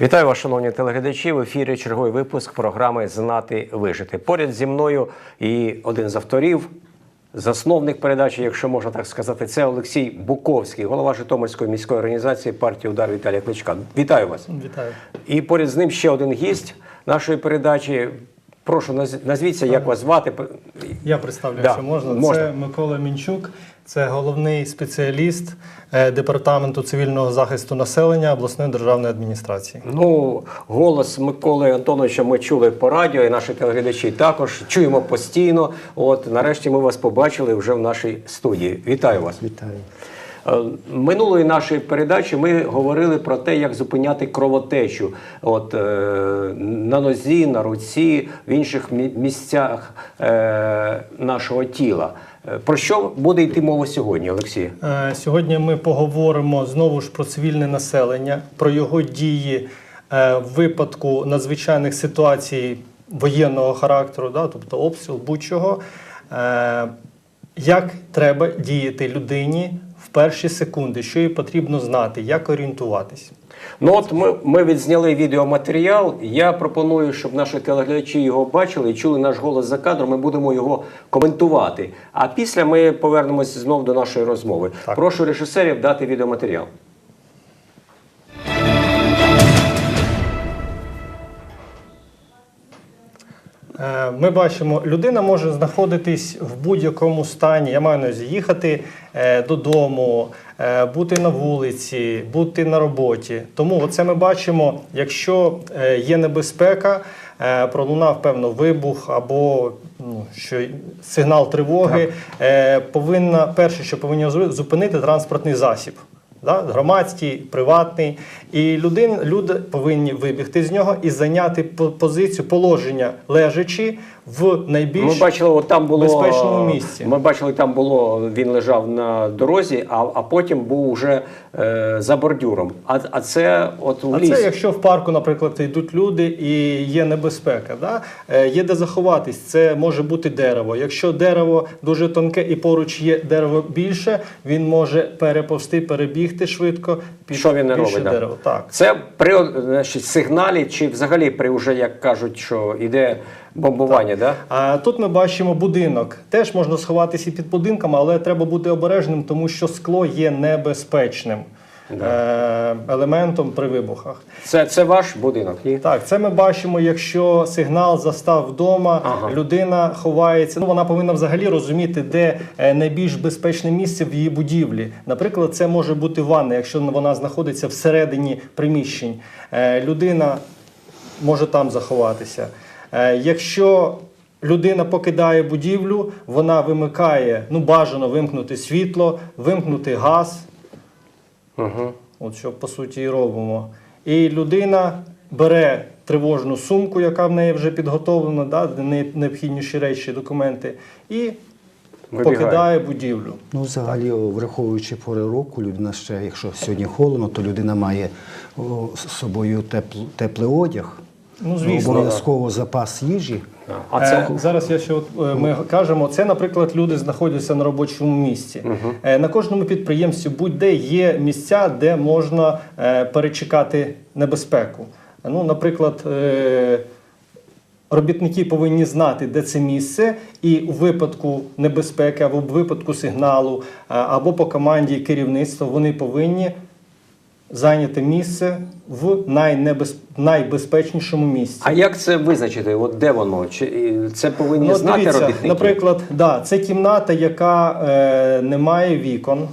Вітаю вас, шановні телеглядачі. В ефірі черговий випуск програми Знати вижити. Поряд зі мною і один з авторів, засновник передачі, якщо можна так сказати, це Олексій Буковський, голова Житомирської міської організації партії Удар Віталія Кличка. Вітаю вас. Вітаю. І поряд з ним ще один гість нашої передачі. Прошу наз- назвіться, як вас звати. Я представлю, Да, можна. можна. Це Микола Мінчук, це головний спеціаліст е, департаменту цивільного захисту населення обласної державної адміністрації. Ну, голос Миколи Антоновича ми чули по радіо, і наші телеглядачі також чуємо постійно. От нарешті ми вас побачили вже в нашій студії. Вітаю вас. Вітаю. Е, Минулої нашої передачі ми говорили про те, як зупиняти кровотечу от, е, на нозі, на руці, в інших місцях е, нашого тіла. Е, Про що буде йти мова сьогодні, Олексій? Е, Сьогодні ми поговоримо знову ж про цивільне населення, про його дії е, в випадку надзвичайних ситуацій воєнного характеру, да, тобто обстріл будь-чого. Як треба діяти людині в перші секунди, що їй потрібно знати, як орієнтуватись. Ну от ми, ми відзняли відеоматеріал. Я пропоную, щоб наші телеглядачі його бачили і чули наш голос за кадром. Ми будемо його коментувати. А після ми повернемося знову до нашої розмови. Так. Прошу режисерів дати відеоматеріал. Ми бачимо, людина може знаходитись в будь-якому стані. Я маю на увазі їхати е, додому, е, бути на вулиці, бути на роботі. Тому оце ми бачимо, якщо е, є небезпека, е, пролунав певно вибух або ну, що сигнал тривоги, е, повинна перше, що повинні зупинити транспортний засіб. Да? Громадський, приватний. І людин, люди повинні вибігти з нього і зайняти по- позицію положення лежачи в найбільш Ми бачили, от там було безпечному місці. Ми бачили, там було він лежав на дорозі, а, а потім був уже е, за бордюром. А, а це от в А лісі. це якщо в парку, наприклад, йдуть люди і є небезпека, да? е, є де заховатись, це може бути дерево. Якщо дерево дуже тонке і поруч є дерево більше, він може переповзти, перебігти швидко під Що він не робить, да. дерево. Так. Це при значить, сигналі, чи взагалі при вже як кажуть, що йде бомбування, да? А тут ми бачимо будинок. Теж можна сховатися і під будинком, але треба бути обережним, тому що скло є небезпечним е- елементом при вибухах. Це, це ваш будинок, ні? Так, це ми бачимо, якщо сигнал застав вдома, Ага. людина ховається. Ну вона повинна взагалі розуміти, де е, найбільш безпечне місце в її будівлі. Наприклад, це може бути ванна, якщо вона знаходиться всередині приміщень. Е, Людина може там заховатися. Якщо людина покидає будівлю, вона вимикає, ну бажано вимкнути світло, вимкнути газ. Угу. От що по суті і робимо. І людина бере тривожну сумку, яка в неї вже підготовлена, да, необхідніші речі, документи, і Вибігає. покидає будівлю. Ну, взагалі, враховуючи пори року, людина ще, якщо сьогодні холодно, то людина має о, з собою тепл, теплий одяг, Ну, звісно. обов'язково запас їжі. А це Е, зараз я ще от, е, ми кажемо, це, наприклад, люди знаходяться на робочому місці. Е, На кожному підприємстві будь-де є місця, де можна перечекати небезпеку. Ну, наприклад, робітники повинні знати, де це місце, і у випадку небезпеки, або в випадку сигналу, або по команді керівництва вони повинні зайняти місце в найнебез... найбезпечнішому місці. А як це визначити? От де воно? Чи це повинні Ну, знати дивіться, робітники? Наприклад, да, це кімната, яка е, не має вікон.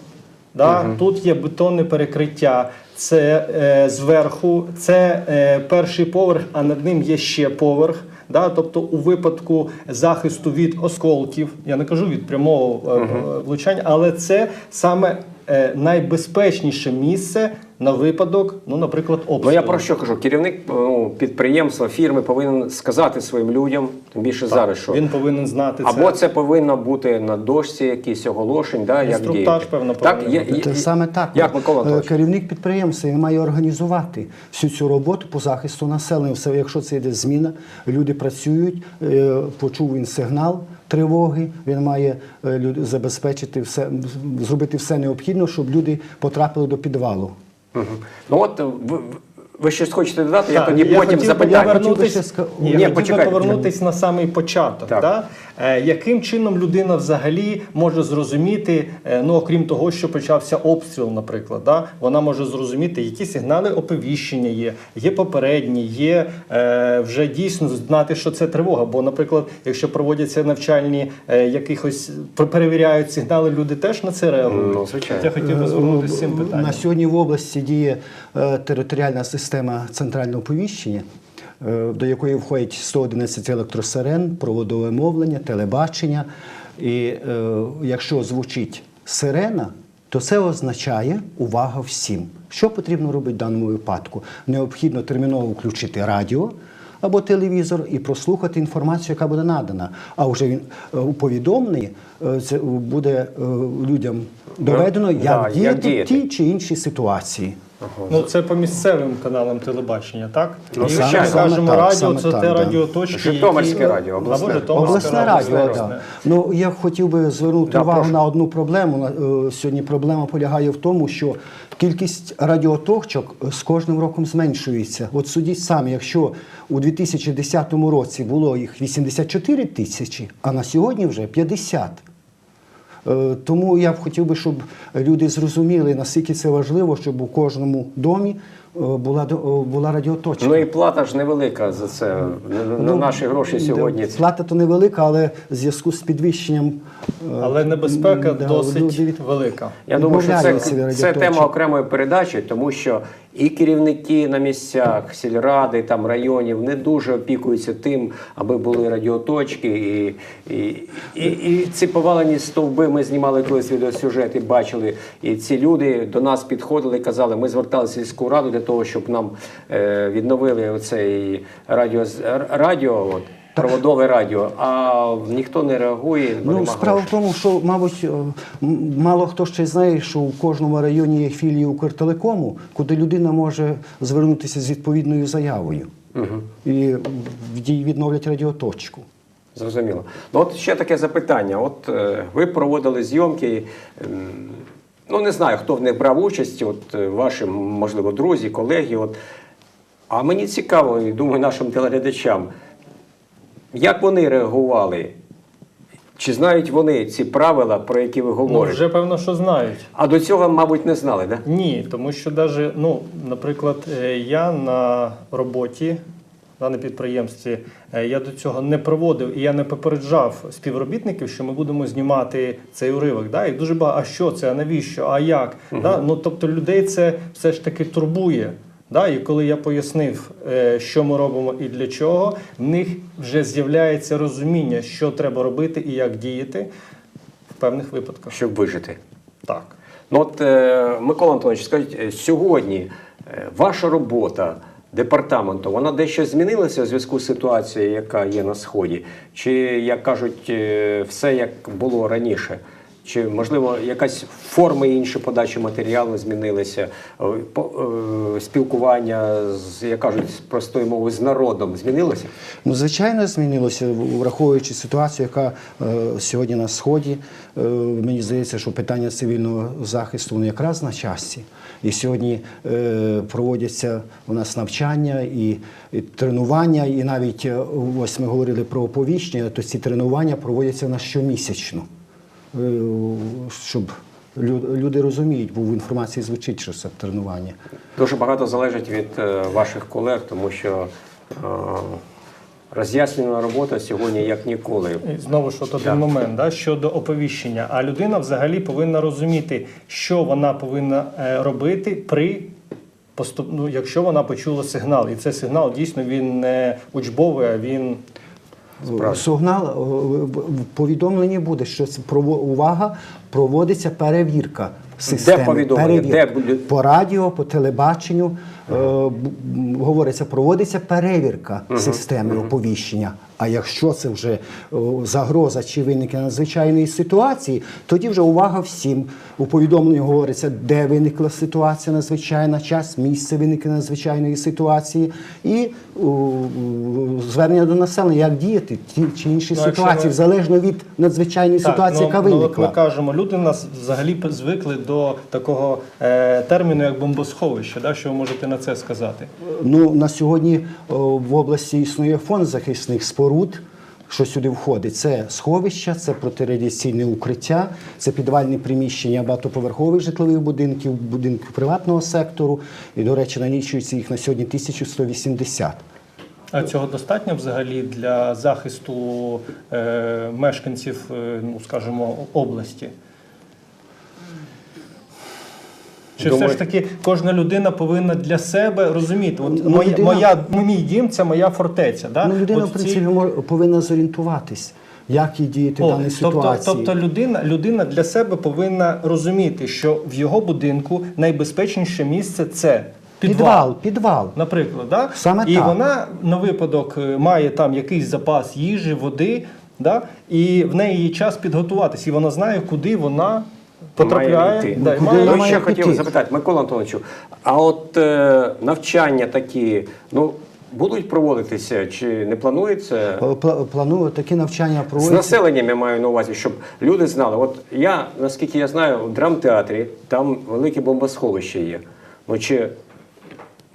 Да? Тут є бетонне перекриття. Це е, зверху, це е, перший поверх, а над ним є ще поверх. Да? Тобто, у випадку захисту від осколків, я не кажу від прямого е, влучання, але це саме е, найбезпечніше місце на випадок, ну, наприклад, обстрілу. Ну я про що кажу? Керівник ну, підприємства, фірми повинен сказати своїм людям, тим більше зараз, що Він повинен знати це. або це повинно бути на дошці якісь оголошень, да, як Інструктаж, певно, так, є, є- саме так. Як Микола Е, Анатолійович? Керівник підприємства він має організувати всю цю роботу по захисту населення. Все, якщо це йде зміна, люди працюють, е, почув він сигнал. Тривоги він має е, люд- забезпечити все, зробити все необхідне, щоб люди потрапили до підвалу. Мгм. Ну от в- Ви щось хочете додати? я тоді потім запитаю. я хотів би почекайте. повернутись на самий початок. Так. Да? Е, яким чином людина взагалі може зрозуміти, е, ну окрім того, що почався обстріл, наприклад, да? вона може зрозуміти, які сигнали оповіщення є, є попередні, є е, вже дійсно знати, що це тривога. Бо, наприклад, якщо проводяться навчальні е, якихось пер- перевіряють сигнали, люди теж на це реагують. Ну, звичайно. Я хотів би звернутися цим питанням. На сьогодні в області діє е, територіальна система центрального повіщення, е, до якої входять 111 електросирен, проводове мовлення, телебачення. І е, якщо звучить сирена, то це означає увага всім. Що потрібно робити в даному випадку? Необхідно терміново включити радіо або телевізор і прослухати інформацію, яка буде надана. А вже він е, у повідомленні е, це буде е, людям доведено, як, да, як діяти в тій чи іншій ситуації. Ну, це по місцевим каналам телебачення, так? Ну, І якщо ми кажемо так, радіо, саме це так, те да. радіоточки, Житомирське які... радіо, обласне. Або Житомирське Обласне радіо. так. Ну я хотів би звернути Да, увагу прошу. на одну проблему. На- е, Сьогодні проблема полягає в тому, що кількість радіоточок з кожним роком зменшується. От судіть самі, якщо у 2010 році було їх 84 тисячі, а на сьогодні вже 50. Е, Тому я б хотів би, щоб люди зрозуміли, наскільки це важливо, щоб у кожному домі е, була, до- е, була радіоточка. Ну і плата ж невелика за це. На, на Ну, наші гроші сьогодні. Плата то невелика, але в зв'язку з підвищенням. Але небезпека да, досить люди велика. Я думаю, що це, це тема окремої передачі, тому що і керівники на місцях, сільради, там районів не дуже опікуються тим, аби були радіоточки. І, і, і, і ці повалені стовби ми знімали колись відеосюжет і бачили. І ці люди до нас підходили і казали, ми зверталися в сільську раду для того, щоб нам е, відновили оцей радіо, радіо от, проводове радіо, а ніхто не реагує. бо Ну, нема справа в грошей. тому, що, мабуть, е, м- мало хто ще знає, що у кожному районі є філії Укртелекому, куди людина може звернутися з відповідною заявою. І відновлять радіоточку. Зрозуміло. Ну от ще таке запитання. От е, ви проводили зйомки. ем, Ну не знаю, хто в них брав участь, от е, ваші, можливо, друзі, колеги. От. А мені цікаво, і думаю, нашим телеглядачам, як вони реагували? Чи знають вони ці правила, про які ви Ну, вже певно, що знають. А до цього, мабуть, не знали, так? Да? Ні, тому що даже, ну, наприклад, е, я на роботі на підприємстві, е, я до цього не проводив і я не попереджав співробітників, що ми будемо знімати цей уривок. Да? І дуже багато, а що це, а навіщо, а як? Да? Ну, тобто людей це все ж таки турбує. Да? І коли я пояснив, е, що ми робимо і для чого, в них вже з'являється розуміння, що треба робити і як діяти в певних випадках. Щоб вижити. Так. Ну от, е, Микола Антонович, скажіть, е, сьогодні ваша робота департаменту, вона дещо змінилася в зв'язку з ситуацією, яка є на Сході? Чи, як кажуть, все як було раніше? Чи, можливо, якась форма інші подачі матеріалу змінилися, Е, е, спілкування з, як кажуть, з простою мовою з народом змінилося? Ну, звичайно, змінилося, враховуючи ситуацію, яка е, сьогодні на сході. Е, мені здається, що питання цивільного захисту воно якраз на часі. І сьогодні е, проводяться у нас навчання і, і тренування, і навіть е, ось ми говорили про оповіщення, то ці тренування проводяться у нас щомісячно. Е, щоб люди розуміють, бо в інформації звучить, що це тренування. Дуже багато залежить від е, ваших колег, тому що е, роз'яснювана робота сьогодні як ніколи. І Знову ж от один Так. момент да, щодо оповіщення. А людина взагалі повинна розуміти, що вона повинна е, робити при поступ... ну, якщо вона почула сигнал. І цей сигнал дійсно він не учбовий, а він. Сигнал повідомлення в повідомленні буде, що увага проводиться перевірка системи. повідомлення? Перевірка. Де буде? По радіо, по телебаченню е, говориться, проводиться перевірка системи оповіщення. А якщо це вже загроза чи виникнення надзвичайної ситуації, тоді вже увага всім. У повідомленні говориться, де виникла ситуація надзвичайна, час, місце виникнення надзвичайної ситуації, і звернення до населення, як діяти в тій чи іншій Ну, ситуації, ми- залежно від надзвичайної ситуації, ну, яка ну, виникла. ми кажемо, люди в нас взагалі звикли до такого е, терміну, як бомбосховище. Да? Що ви можете на це сказати? Ну, на сьогодні в області існує фонд захисних споруд. Що сюди входить? Це сховища, це протирадіаційне укриття, це підвальні приміщення багатоповерхових житлових будинків, будинків приватного сектору. І, до речі, налічується їх на сьогодні 1180. А цього достатньо взагалі для захисту е, мешканців, е, ну скажімо, області? Чи Думаю- все ж таки кожна людина повинна для себе розуміти? От Ну, моя, людина- моя, мій дім це моя фортеця. Да? Ну, людина, От в цій- принципі, мож- повинна зорієнтуватись, як їй діяти в даній тобто, ситуації. тобто людина, людина для себе повинна розуміти, що в його будинку найбезпечніше місце це підвал. підвал, підвал. Наприклад, да? Саме і так. вона на випадок е, має там якийсь запас їжі, води, да? і в неї є час підготуватись, і вона знає, куди вона потрапляє. Має. Да, має Ну, має ще хотів піти. запитати, Микола Антоновичу, а от е, навчання такі, ну, будуть проводитися чи не планується? Планую такі навчання З проводити. населенням я маю на увазі, щоб люди знали. От я, наскільки я знаю, в драмтеатрі там велике бомбосховище є. Ну чи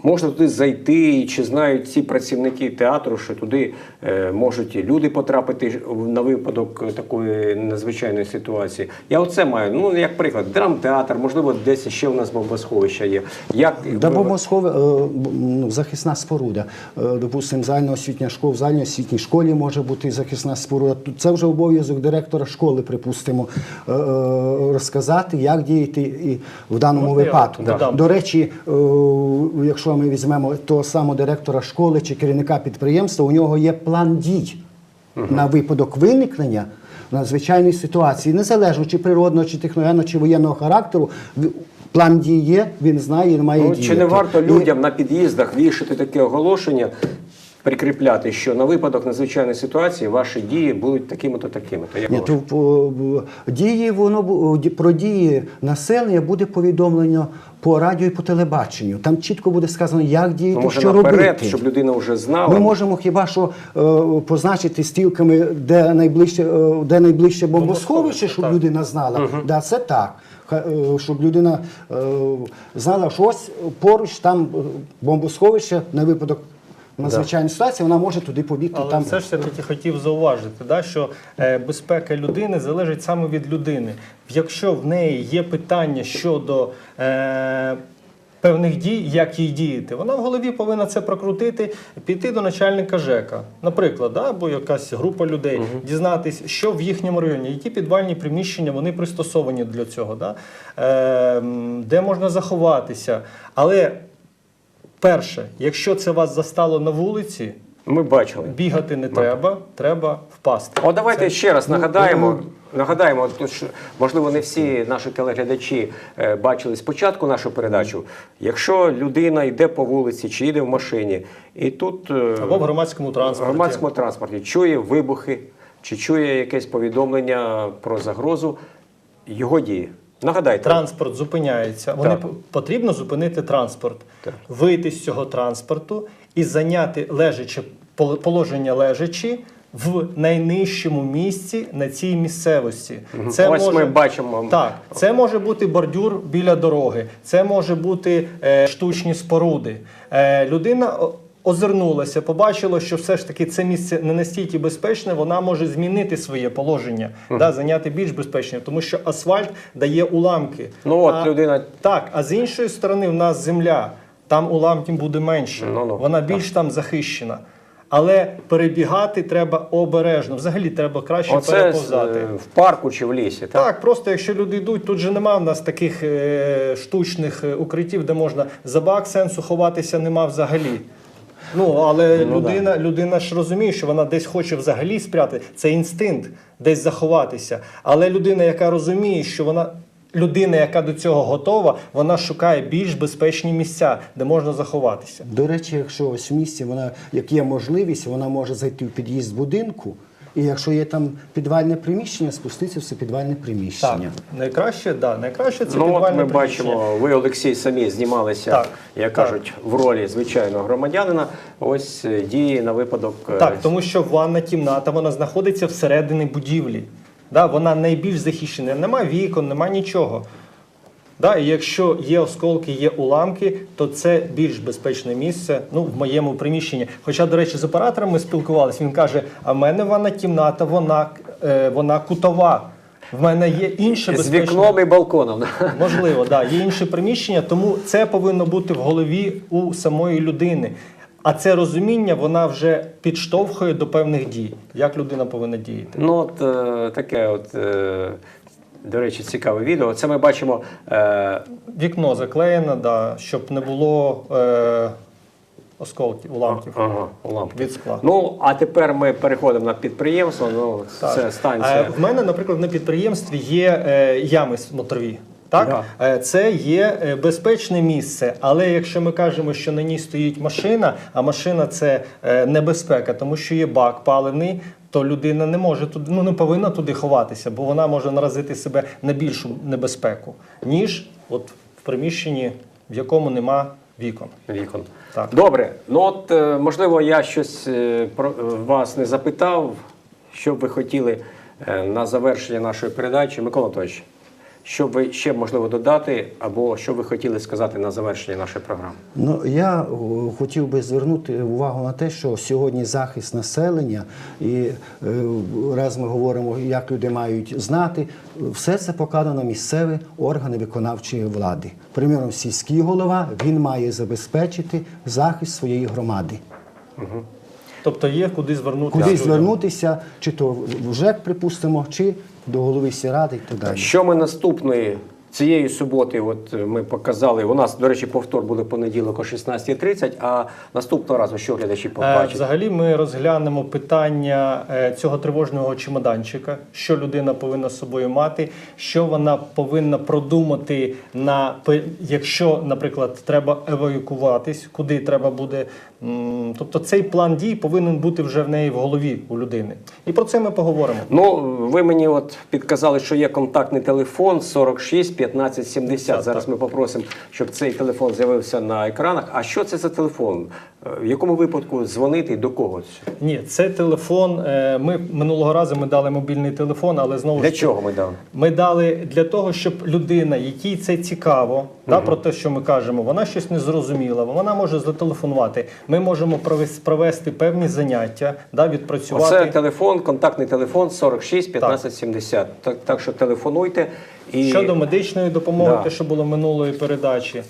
можна туди зайти, і чи знають ці працівники театру, що туди е, можуть і люди потрапити на випадок такої надзвичайної ситуації? Я оце маю. Ну, як приклад, драмтеатр, можливо, десь ще у нас бомбосховище є. Як Да, бомбосхове, е, ну, захисна споруда. Е, Допустимо, загальноосвітня школа, в загальноосвітній школі може бути захисна споруда. Це вже обов'язок директора школи, припустимо, е, розказати, як діяти і в даному випадку. додам? До речі, е, якщо ми візьмемо того самого директора школи чи керівника підприємства, у нього є план дій на випадок виникнення надзвичайної ситуації, незалежно чи природного, чи техногенного, чи воєнного характеру. План дій є, він знає, він має Ну, діяти. чи не варто І- людям на під'їздах вішати таке оголошення, прикріпляти, що на випадок надзвичайної ситуації ваші дії будуть такими-то такими-то? Як Ні, то по- дії воно бу- ді- про дії населення буде повідомлено по радіо і по телебаченню. Там чітко буде сказано, як діяти, Ну, може що наперед, робити. щоб людина вже знала. Ми можемо хіба що е, позначити стрілками, де найближче, е, де найближче бомбосховище, щоб так. людина знала. Да, це так. Ха- е, Щоб людина е, знала, що ось поруч там е, бомбосховище на випадок надзвичайної ситуації, вона може туди побігти. Але там все ж таки хотів зауважити, да, що е, безпека людини залежить саме від людини. Якщо в неї є питання щодо е, певних дій, як їй діяти, вона в голові повинна це прокрутити, піти до начальника ЖЕКа, наприклад, да, або якась група людей, дізнатись, що в їхньому районі, які підвальні приміщення вони пристосовані для цього, да, е, де можна заховатися. Але перше, якщо це вас застало на вулиці. Ми бачили. Бігати не треба, треба впасти. О, давайте ще раз Ну, нагадаємо. Нагадаємо, що, можливо, не всі наші телеглядачі е, бачили спочатку нашу передачу. Якщо людина йде по вулиці чи їде в машині, і тут е, Або в громадському в громадському транспорті чує вибухи, чи чує якесь повідомлення про загрозу, його дії. Нагадайте, Транспорт зупиняється. Вони Так. потрібно зупинити транспорт, Так. вийти з цього транспорту і зайняти лежаче пол- положення лежачи в найнижчому місці на цій місцевості. Це Ось ми бачимо. Так, це може бути бордюр біля дороги, це може бути е, штучні споруди. Е, людина озирнулася, побачила, що все ж таки це місце не настільки безпечне, вона може змінити своє положення, да, зайняти більш безпечне, тому що асфальт дає уламки. Ну от А- людина Так, а з іншої сторони, в нас земля, там уламків буде менше, Ну-ну, вона більш там захищена. Але перебігати треба обережно. Взагалі треба краще оце переповзати. е, в парку чи в лісі. Так? Так, просто якщо люди йдуть, тут же нема в нас таких е, штучних е, укриттів, де можна за бак сенсу ховатися нема взагалі. Ну, але людина, людина ж розуміє, що вона десь хоче взагалі спряти. Це інстинкт десь заховатися. Але людина, яка розуміє, що вона. Людина, яка до цього готова, вона шукає більш безпечні місця, де можна заховатися. До речі, якщо ось в місті вона, як є можливість, вона може зайти в під'їзд будинку, і якщо є там підвальне приміщення, спуститися в це підвальне Так, приміщення. найкраще, да, найкраще це Ну от підвальне ми приміщення. бачимо, ви, Олексій, самі знімалися, Так, як так. кажуть, в ролі звичайного громадянина. Ось е, дії на випадок. е, Так, тому що ванна кімната вона знаходиться всередині будівлі. Да, вона найбільш захищена. Нема вікон, нема нічого. Да, і якщо є осколки, є уламки, то це більш безпечне місце ну, в моєму приміщенні. Хоча, до речі, з оператором ми спілкувалися, він каже: а в мене ванна кімната, вона, е, вона кутова. В мене є інше З вікном і балконом. Можливо, да, є інші приміщення, тому це повинно бути в голові у самої людини. А це розуміння вона вже підштовхує до певних дій, як людина повинна діяти. Ну, от е, таке, от, е, до речі, цікаве відео. Це ми бачимо. Е, Вікно заклеєно, да, щоб не було е, осколків, уламків ага, уламки. від скла. Ну, а тепер ми переходимо на підприємство. Ну, Так. це станція. Е, В мене, наприклад, на підприємстві є е, ями смотрові. Так, Е, це є е, безпечне місце, але якщо ми кажемо, що на ній стоїть машина, а машина це е, небезпека, тому що є бак паливний, то людина не може туди, ну не повинна туди ховатися, бо вона може наразити себе на більшу небезпеку, ніж от в приміщенні, в якому нема вікон. Вікон. Так. Добре. Ну от можливо, я щось про вас не запитав, що б ви хотіли на завершення нашої передачі. Микола Анатольович, що ви ще можливо додати, або що ви хотіли сказати на завершення нашої програми? Ну я хотів би звернути увагу на те, що сьогодні захист населення, і е, раз ми говоримо, як люди мають знати, все це покладено місцеві органи виконавчої влади. Приміром, сільський голова він має забезпечити захист своєї громади. Тобто є куди звернутися. Куди звернутися, чи то в ЖЕК, припустимо, чи до голови сільради і так далі. Що ми наступної цієї суботи? От е, ми показали. У нас, до речі, повтор буде понеділок о 16.30, а наступного разу що глядачі Е, побачать? Взагалі ми розглянемо питання е, цього тривожного чемоданчика, що людина повинна з собою мати, що вона повинна продумати на якщо, наприклад, треба евакуюватись, куди треба буде. Тобто цей план дій повинен бути вже в неї в голові у людини. І про це ми поговоримо. Ну, ви мені от підказали, що є контактний телефон 46 15 70. Так, Зараз так. ми попросимо, щоб цей телефон з'явився на екранах. А що це за телефон? Е, В якому випадку дзвонити і до кого? Ні, це телефон. е, Ми минулого разу ми дали мобільний телефон, але знову Для ж чого ми дали? Ми дали для того, щоб людина, якій це цікаво, да, про те, що ми кажемо, вона щось не зрозуміла, вона може зателефонувати. Ми можемо провес- провести певні заняття, да, відпрацювати. Оце телефон, контактний телефон 46 15 70. Так, так що телефонуйте. І... Щодо медичної допомоги, Да. те, що було минулої передачі.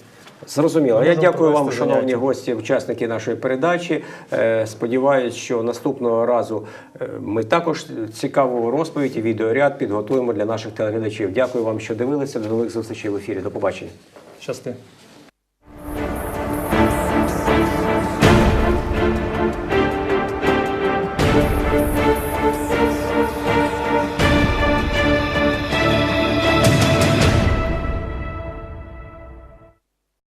Зрозуміло. Я дякую вам, провести шановні заняття. гості, учасники нашої передачі. Е, Сподіваюсь, що наступного разу е, ми також цікаву розповідь і відеоряд підготуємо для наших телеглядачів. Дякую вам, що дивилися. До нових зустрічей в ефірі. До побачення. Щасти.